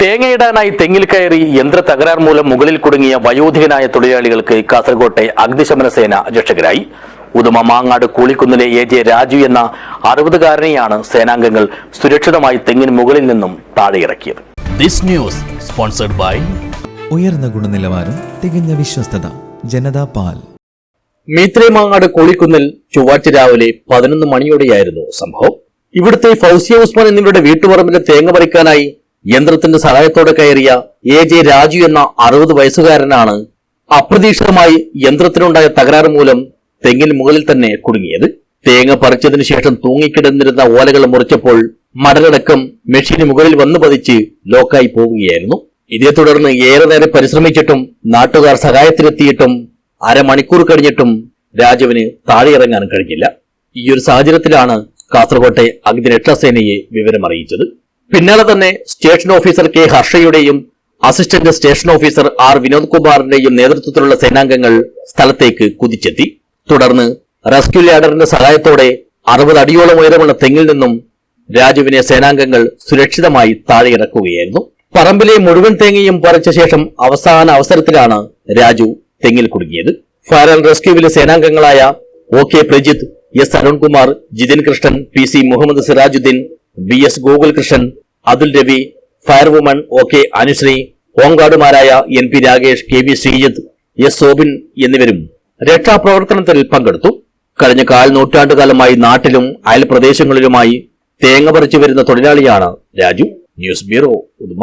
തേങ്ങയിടാനായി തെങ്ങിൽ കയറി യന്ത്ര തകരാർ മൂലം മുകളിൽ കുടുങ്ങിയ വയോധികനായ തൊഴിലാളികൾക്ക് കാസർകോട്ടെ അഗ്നിശമന സേന രക്ഷകരായി ഉദുമ മാങ്ങാട് കൂളിക്കുന്നിലെ എ ജെ രാജു എന്ന അറുപതുകാരനെയാണ് സേനാംഗങ്ങൾ സുരക്ഷിതമായി തെങ്ങിന് മുകളിൽ നിന്നും താഴെയിറക്കിയത്. ദിസ് ന്യൂസ് സ്പോൺസർഡ് ബൈ ഉയർന്ന ഗുണനിലവാരം തികഞ്ഞ വിശ്വസ്തത ജനതാ പാൽ. മീത്രേമാങ്ങാട് കൂളിക്കുന്നിൽ ചൊവ്വാഴ്ച രാവിലെ പതിനൊന്ന് മണിയോടെയായിരുന്നു സംഭവം. ഇവിടുത്തെ ഫൗസിയ ഉസ്മാൻ എന്നിവരുടെ വീട്ടുപറമ്പിലെ തേങ്ങ പറിക്കാനായി യന്ത്രത്തിന്റെ സഹായത്തോടെ കയറിയ എ ജെ രാജു എന്ന അറുപത് വയസ്സുകാരനാണ് അപ്രതീക്ഷിതമായി യന്ത്രത്തിനുണ്ടായ തകരാറ് മൂലം തെങ്ങിന് മുകളിൽ തന്നെ കുടുങ്ങിയത്. തേങ്ങ പറിച്ചതിനു ശേഷം തൂങ്ങിക്കിടന്നിരുന്ന ഓലകൾ മുറിച്ചപ്പോൾ മടലടക്കം മെഷീന് മുകളിൽ വന്നു പതിച്ച് ലോക്കായി പോവുകയായിരുന്നു. ഇതേ തുടർന്ന് ഏറെ നേരം പരിശ്രമിച്ചിട്ടും നാട്ടുകാർ സഹായത്തിനെത്തിയിട്ടും അരമണിക്കൂർ കഴിഞ്ഞിട്ടും രാജുവിന് താഴെയിറങ്ങാനും കഴിഞ്ഞില്ല. ഈ ഒരു സാഹചര്യത്തിലാണ് കാസർകോട്ടെ അഗ്നിരക്ഷാസേനയെ വിവരമറിയിച്ചത്. പിന്നാലെ തന്നെ station officer K ഹർഷയുടെയും assistant station officer R Vinod കുമാറിന്റെയും നേതൃത്വത്തിലുള്ള സേനാംഗങ്ങൾ സ്ഥലത്തേക്ക് കുതിച്ചെത്തി. തുടർന്ന് റെസ്ക്യൂ ലാഡറിന്റെ സഹായത്തോടെ അറുപത് അടിയോളം ഉയരമുള്ള തെങ്ങിൽ നിന്നും രാജുവിനെ സേനാംഗങ്ങൾ സുരക്ഷിതമായി താഴെ ഇറക്കുകയായിരുന്നു പറമ്പിലെ മുഴുവൻ തേങ്ങയും പറിച്ച ശേഷം അവസാന അവസരത്തിലാണ് രാജു തെങ്ങിൽ കുടുങ്ങിയത്. ഫയർ ആൻഡ് റെസ്ക്യൂവിലെ സേനാംഗങ്ങളായ O K Prajith S Arunkumar Jithin Krishnan P C Muhammad Sirajuddin B S Gokulkrishnan Athul Ravi firewoman O K Anusree ഹോംഗാർഡുമാരായ N P Rakesh K V Sreejith S Sobin എന്നിവരും രക്ഷാപ്രവർത്തനത്തിൽ പങ്കെടുത്തു. കഴിഞ്ഞ കാൽ നൂറ്റാണ്ടുകാലമായി നാട്ടിലും അയൽപ്രദേശങ്ങളിലുമായി തേങ്ങ പറിച്ചു വരുന്ന തൊഴിലാളിയാണ് രാജു. News bureau Uduma.